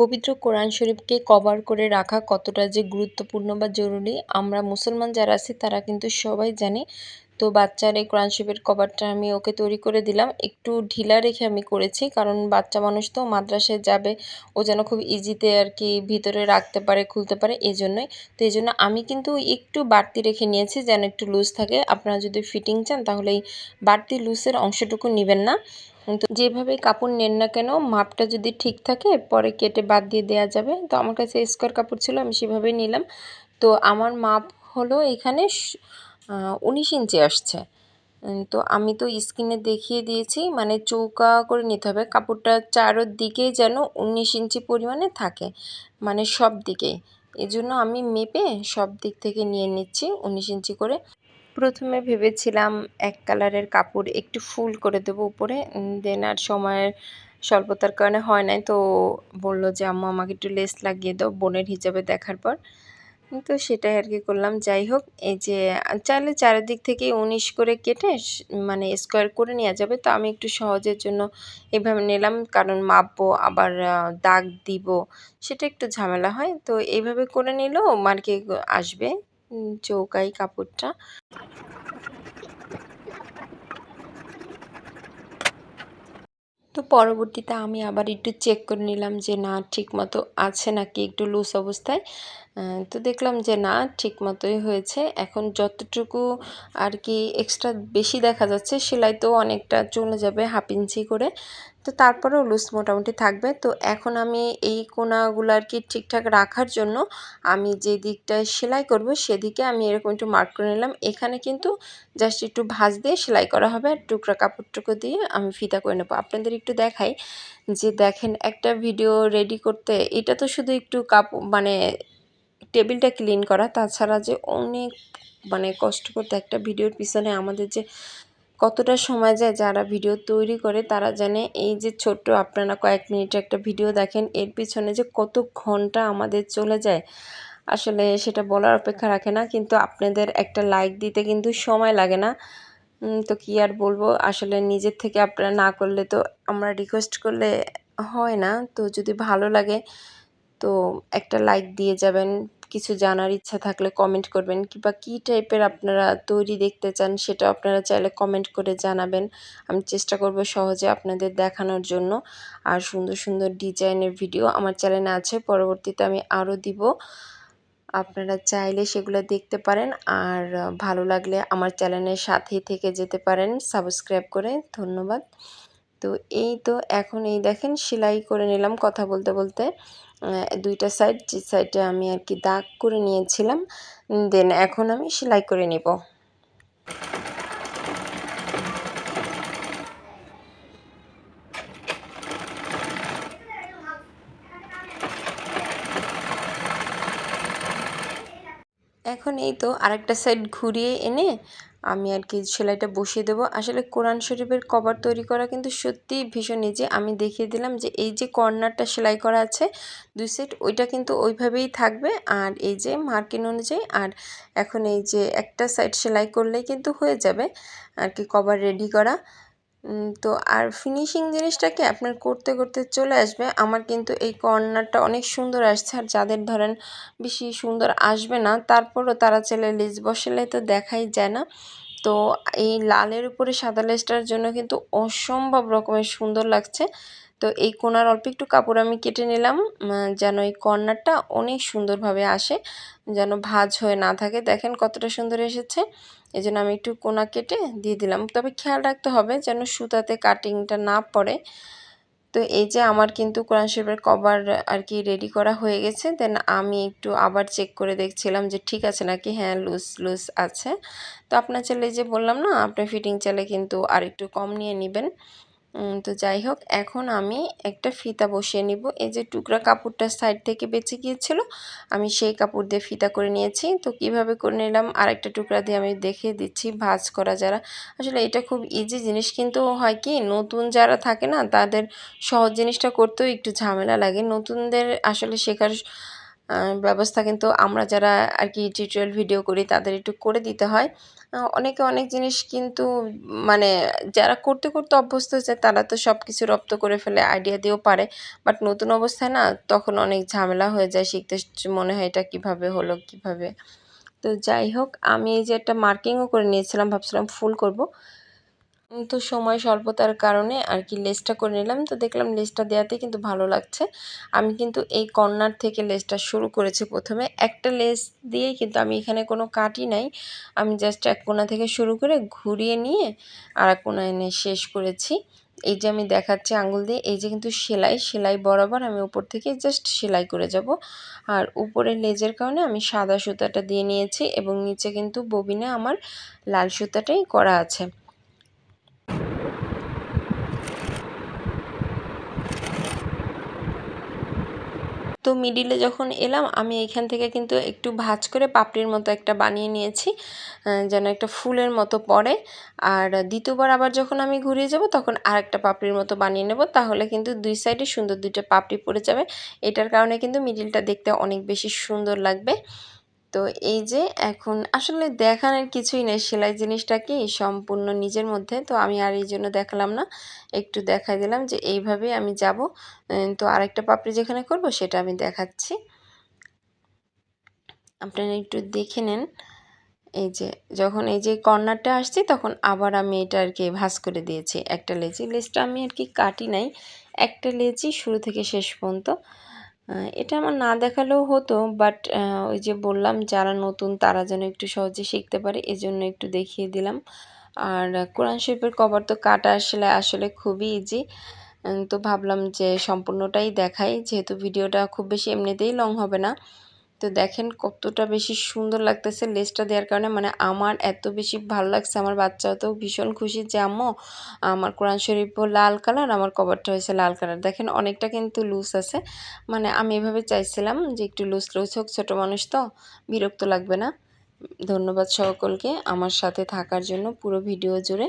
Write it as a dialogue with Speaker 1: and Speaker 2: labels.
Speaker 1: পবিত্র কোরআন শরীফকে কভার করে রাখা কতটা যে গুরুত্বপূর্ণ বা জরুরি, আমরা মুসলমান যারা আছি তারা কিন্তু সবাই জানি তো বাচ্চার এই কোরআন কভারটা আমি ওকে তৈরি করে দিলাম। একটু ঢিলা রেখে আমি করেছি, কারণ বাচ্চা মানুষ তো মাদ্রাসায় যাবে, ও যেন খুব ইজিতে আর কি ভিতরে রাখতে পারে, খুলতে পারে এই জন্যই তো এই জন্য আমি কিন্তু একটু বাড়তি রেখে নিয়েছি যেন একটু লুজ থাকে। আপনারা যদি ফিটিং চান তাহলে এই বাড়তি লুজের অংশটুকু নেবেন না। তো যেভাবে কাপড় নেন না কেন, মাপটা যদি ঠিক থাকে, পরে কেটে বাদ দিয়ে দেওয়া যাবে। তো আমার কাছে স্কোয়ার কাপড় ছিল, আমি সেভাবেই নিলাম। তো আমার মাপ হলো এখানে উনিশ ইঞ্চি আসছে। তো আমি তো স্কিনে দেখিয়ে দিয়েছি মানে চৌকা করে নিতে হবে। কাপড়টা চারোর দিকে যেন উনিশ ইঞ্চি পরিমাণে থাকে মানে সব দিকেই। এজন্য আমি মেপে সব দিক থেকে নিয়ে নিচ্ছি উনিশ ইঞ্চি করে। প্রথমে ভেবেছিলাম এক কালারের কাপড় একটু ফুল করে দেবো উপরে দেন আর সময়ের স্বল্পতার কারণে হয় নাই, তো বলল যে, আম্মু, আমাকে একটু লেস লাগিয়ে দাও বোনের হিসাবে দেখার পর। তো সেটাই আর কি করলাম। যাই হোক এই যে চাইলে চারিদিক থেকে উনিশ করে কেটে মানে স্কোয়ার করে নেওয়া যাবে। তো আমি একটু সহজের জন্য এভাবে নিলাম। কারণ মাপবো, আবার দাগ দিব, সেটা একটু ঝামেলা হয়। তো এইভাবে করে নিলেও মার্কে আসবে চৌকাই কাপড়টা। তো পরবর্তীতে আমি আবার একটু চেক করে নিলাম যে না ঠিক মতো আছে নাকি একটু লুজ অবস্থায়। তো দেখলাম যে না ঠিক মতোই হয়েছে। এখন যতটুকু আর কি এক্সট্রা বেশি দেখা যাচ্ছে সেলাই তো অনেকটা চলে যাবে হাফ ইঞ্চি করে। তো তারপরেও লুজ মোটামুটি থাকবে। তো এখন আমি এই কোনাগুলো আর কি ঠিকঠাক রাখার জন্য আমি যে দিকটায় সেলাই করব সেদিকে আমি এরকম একটু মার্ক করে নিলাম। এখানে কিন্তু জাস্ট একটু ভাঁজ দিয়ে সেলাই করা হবে আর টুকরা কাপড়টুকু দিয়ে আমি ফিতা করে নেব। আপনাদের একটু দেখাই যে দেখেন একটা ভিডিও রেডি করতে এটা তো শুধু একটু কাপড় মানে টেবিলটা ক্লিন করা, তাছাড়া যে অনেক মানে কষ্ট করতে একটা ভিডিওর পিছনে আমাদের যে কতটা সময় যায় যারা ভিডিও তৈরি করে, তারা জানে এই যে ছোট্ট আপনারা কয়েক মিনিট একটা ভিডিও দেখেন, এর পিছনে যে কত ঘণ্টা আমাদের চলে যায়, আসলে সেটা বলার অপেক্ষা রাখে না। কিন্তু আপনাদের একটা লাইক দিতে কিন্তু সময় লাগে না। তো কি আর বলব? আসলে নিজের থেকে আপনারা না করলে তো আমরা রিকোয়েস্ট করলে হয় না। তো যদি ভালো লাগে, তো একটা লাইক দিয়ে যাবেন। কিছু জানার ইচ্ছা থাকলে কমেন্ট করবেন কিংবা কী টাইপের আপনারা তৈরি দেখতে চান সেটা আপনারা চাইলে কমেন্ট করে জানাবেন। আমি চেষ্টা করব সহজে আপনাদের দেখানোর জন্য। আর সুন্দর সুন্দর ডিজাইনের ভিডিও আমার চ্যানেলে আছে, পরবর্তীতে আমি আরও দিব। আপনারা চাইলে সেগুলো দেখতে পারেন আর ভালো লাগলে আমার চ্যানেলের সাথেই থেকে যেতে পারেন। সাবস্ক্রাইব করে, ধন্যবাদ। তো এই তো এখন এই দেখেন সেলাই করে নিলাম কথা বলতে বলতে। দুইটা সাইড যে সাইডে আমি আর কি দাগ করে নিয়েছিলাম। দেন এখন আমি সেলাই করে নিব। এখন এই তো আরেকটা সাইড ঘুরিয়ে এনে আমি আর কি সেলাইটা বসিয়ে দেবো। আসলে কোরআন শরীফের কভার তৈরি করা কিন্তু সত্যিই ভীষণ ইজি আমি দেখিয়ে দিলাম যে এই যে কর্নারটা সেলাই করা আছে দুই সেট ওইটা কিন্তু ওইভাবেই থাকবে। আর এই যে মার্কিন অনুযায়ী, আর এখন এই যে একটা সাইড সেলাই করলেই কিন্তু হয়ে যাবে। আর কি কভার রেডি করা। তো আর ফিনিশিং জিনিসটাকে আপনার করতে করতে চলে আসবে? আমার কিন্তু এই কর্নারটা অনেক সুন্দর আসছে। আর যাদের ধরেন বেশি সুন্দর আসবে না, তারপরও তারা ছেলে লেজ বসালে তো দেখাই যায় না। তো এই লালের উপরে সাদা লেজটার জন্য কিন্তু অসম্ভব রকমের সুন্দর লাগছে। তো এই কোনার অল্প একটু কাপড় আমি কেটে নিলাম যেন এই কর্নারটা অনেক সুন্দরভাবে আসে, যেন ভাজ হয়ে না থাকে। দেখেন কতটা সুন্দর এসেছে এই জন্য আমি একটু কোনা কেটে দিয়ে দিলাম। তবে খেয়াল রাখতে হবে যেন সুতাতে কাটিংটা না পড়ে। তো এই যে আমার কিন্তু কোরআন শরীফের কভার আর কি রেডি করা হয়ে গেছে দেন আমি একটু আবার চেক করে দেখছিলাম যে ঠিক আছে নাকি? হ্যাঁ লুজ লুজ আছে। তো আপনার ছেলে যে বললাম না, আপনার ফিটিং চালে কিন্তু আর একটু কম নিয়ে নেবেন। তো যাই হোক, এখন আমি একটা ফিতা বসিয়ে নিব। এই যে টুকরা কাপড়টা সাইড থেকে বেঁচে গিয়েছিল, আমি সেই কাপড় দিয়ে ফিতা করে নিয়েছি। তো কীভাবে করে নিলাম? আরেকটা টুকরা দিয়ে আমি দেখিয়ে দিচ্ছি, ভাজ করা যারা। আসলে এটা খুব ইজি জিনিস, কিন্তু হয় কি, নতুন যারা থাকে না, তাদের সহজ জিনিসটা করতেও একটু ঝামেলা লাগে। নতুনদের আসলে শেখার ব্যবস্থা কিন্তু আমরা যারা আর কি টিউটোরিয়াল ভিডিও করি তাদের একটু করে দিতে হয়। অনেকে অনেক জিনিস কিন্তু মানে যারা করতে করতে অভ্যস্ত হয়েছে তারা তো সব কিছু রপ্ত করে ফেলে আইডিয়া দিয়েও পারে। বাট নতুন অবস্থায় না তখন অনেক ঝামেলা হয়ে যায় শিখতে মনে হয় এটা কীভাবে হলো, কীভাবে? তো যাই হোক, আমি এই যে একটা মার্কিংও করে নিয়েছিলাম, ভাবছিলাম ফুল করব। তো সময় স্বল্পতার কারণে আর কি লেসটা করে নিলাম। তো দেখলাম লেসটা দেওয়াতে কিন্তু ভালো লাগছে। আমি কিন্তু এই কর্নার থেকে লেসটা শুরু করেছি প্রথমে। একটা লেস দিয়েই কিন্তু আমি এখানে কোনো কাটি নাই। আমি জাস্ট এক কোণা থেকে শুরু করে ঘুরিয়ে নিয়ে আর এক কোণা এনে শেষ করেছি। এই যে আমি দেখাচ্ছি আঙুল দিয়ে, এই যে কিন্তু সেলাই সেলাই বরাবর আমি উপর থেকে জাস্ট সেলাই করে যাব। আর উপরে লেজের কারণে আমি সাদা সুতাটা দিয়ে নিয়েছি এবং নিচে কিন্তু ববিনে আমার লাল সুতাটাই করা আছে। তো মিডিলে যখন এলাম, আমি এখান থেকে কিন্তু একটু ভাজ করে পাপড়ির মতো একটা বানিয়ে নিয়েছি যেন একটা ফুলের মতো পড়ে। আর দ্বিতীয়বার আবার যখন আমি ঘুরিয়ে যাব, তখন আর একটা পাপড়ির মতো বানিয়ে নেব, তাহলে কিন্তু দুই সাইডে সুন্দর দুইটা পাপড়ি পড়ে যাবে। এটার কারণে কিন্তু মিডিলটা দেখতে অনেক বেশি সুন্দর লাগবে। তো এই যে এখন আসলে দেখানোর কিছুই নেই। সেলাই জিনিসটা কি সম্পূর্ণ নিজের মধ্যে? তো আমি আর এই জন্য দেখালাম না। একটু দেখাই দিলাম যে এইভাবে আমি যাব। তো আরেকটা পাপড়ি যেখানে করব সেটা আমি দেখাচ্ছি। আপনারা একটু দেখে নেন। এই যে যখন এই যে কর্নারটা আসছি তখন আবার আমি এটা আর কি ভাস করে দিয়েছি। একটা লেজি লেজটা আমি আর কি কাটি নাই। একটা লেজি শুরু থেকে শেষ পর্যন্ত। এটা আমার না দেখালেও হতো বাট ওই যে বললাম যারা নতুন তারা যেন একটু সহজে শিখতে পারে, এজন্য একটু দেখিয়ে দিলাম। আর কোরআন শরীফের কভার তো কাটা আসলে আসলে খুবই ইজি তো ভাবলাম যে সম্পূর্ণটাই দেখাই, যেহেতু ভিডিওটা খুব বেশি এমনিতেই লং হবে না। তো দেখেন কতটা বেশি সুন্দর লাগতেছে লেসটা দেওয়ার কারণে। মানে আমার এত বেশি ভালো লাগছে, আমার বাচ্চাও তো ভীষণ খুশি যে, আম্মু, আমার কোরআন শরীফও লাল কালার, আমার কভারটা হয়েছে লাল কালার। দেখেন অনেকটা কিন্তু লুজ আছে। মানে আমি এভাবে চাইছিলাম যে একটু লুজ লুজ হোক, ছোটো মানুষ তো বিরক্ত লাগবে না। ধন্যবাদ সকলকে আমার সাথে থাকার জন্য পুরো ভিডিও জুড়ে।